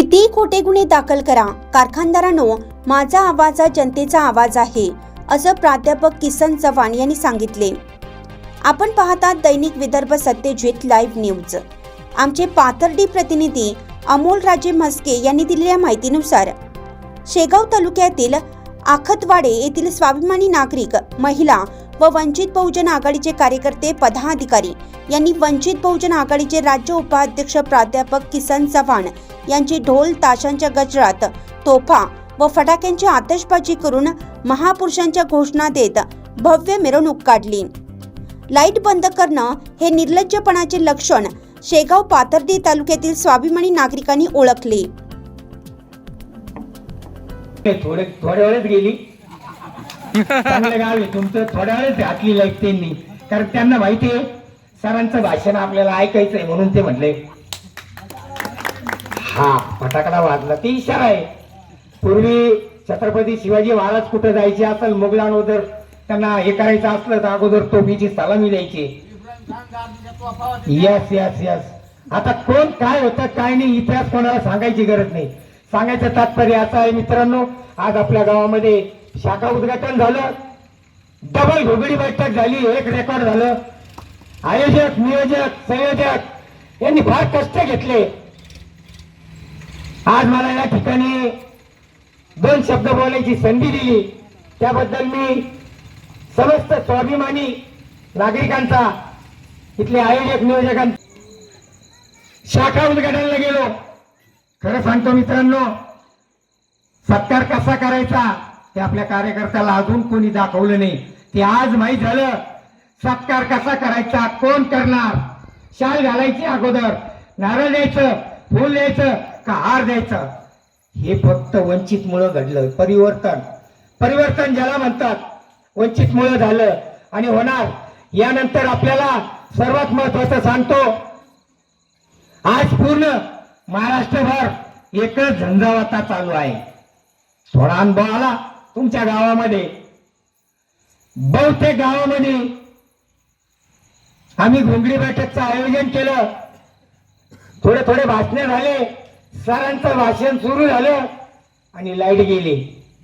कितीही खोटे गुन्हे दाखल करा. कारखानदारांनो माझा आवाज हा जनतेचा आवाज आहे असं प्राध्यापक किसन चव्हाण यांनी सांगितले. आपण पाहतात दैनिक विदर्भ सत्यजित लाईव्ह न्यूज आमचे पाथर्डी प्रतिनिधी अमोल राजे म्हस्के यांनी दिलेल्या माहितीनुसार शेगाव तालुक्यातील आखतवाडे येथील स्वाभिमानी नागरिक महिला व वंचित बहुजन आघाडीचे कार्यकर्ते पदाधिकारी यांनी वंचित बहुजन आघाडीचे राज्य उपाध्यक्ष प्राध्यापक किसन चव्हाण यांची ढोल ताशांच्या गजरात तोफा व फटाक्यांची आतषबाजी करून महापुरुषांच्या घोषणा देत भव्य मिरवणूक काढली. लाइट बंद करणं हे निर्लज्जपणाचे लक्षण शेगाव पाथर्डी तालुक्यातील स्वाभिमानी नागरिकांनी ओळखले. थोडे थोड्या वेळेत गेली. चांगलं गाव आहे. तुमचं थोड्या वेळेस घातली लाईफ त्यांनी. कारण त्यांना माहिती आहे सरांचं भाषण आपल्याला ऐकायचंय म्हणून ते म्हटले हा फटाकडा वाजला. ते इशारा आहे. पूर्वी छत्रपती शिवाजी महाराज कुठं जायचे असेल मुघलांवर त्यांना हे करायचं असलं तर अगोदर टोपीची सलामी द्यायची. यस यस यस आता कोण काय होतं काय नाही इतिहास कोणाला सांगायची गरज नाही. सांगायचं तात्पर्य असं आहे मित्रांनो. आज आपल्या गावामध्ये शाखा उद्घाटन झालं. डबल घोगडी बैठक झाली एक रेकॉर्ड झालं. आयोजक नियोजक संयोजक यांनी फार कष्ट घेतले. आज मला या ठिकाणी दोन शब्द बोलायची संधी दिली. त्याबद्दल मी समस्त स्वाभिमानी नागरिकांचा इथले आयोजक नियोजकांचा शाखा उद्घाटनाला गेलो. खरं सांगतो मित्रांनो सत्कार कसा करायचा? ते आपल्या कार्यकर्त्याला अजून कोणी दाखवलं नाही. ते आज माहीत झालं सत्कार कसा करायचा कोण करणार? शाल घालायची अगोदर नारळ द्यायचं फूल द्यायचं का हार द्यायचं? हे फक्त वंचित मुळे घडलं. परिवर्तन. परिवर्तन ज्याला म्हणतात वंचित मुळे झालं आणि होणार. यानंतर आपल्याला सर्वात महत्वाचं सांगतो आज पूर्ण महाराष्ट्रभर एकच झंझावाता चालू आहे. थोडा अनुभव आला. तुमच्या गावामध्ये बहुतेक गावामध्ये आम्ही घोंगडी बैठकचं आयोजन केलं. थोडे थोडे भाषणे झाले सरांचं भाषण सुरू झालं आणि लाइट गेली.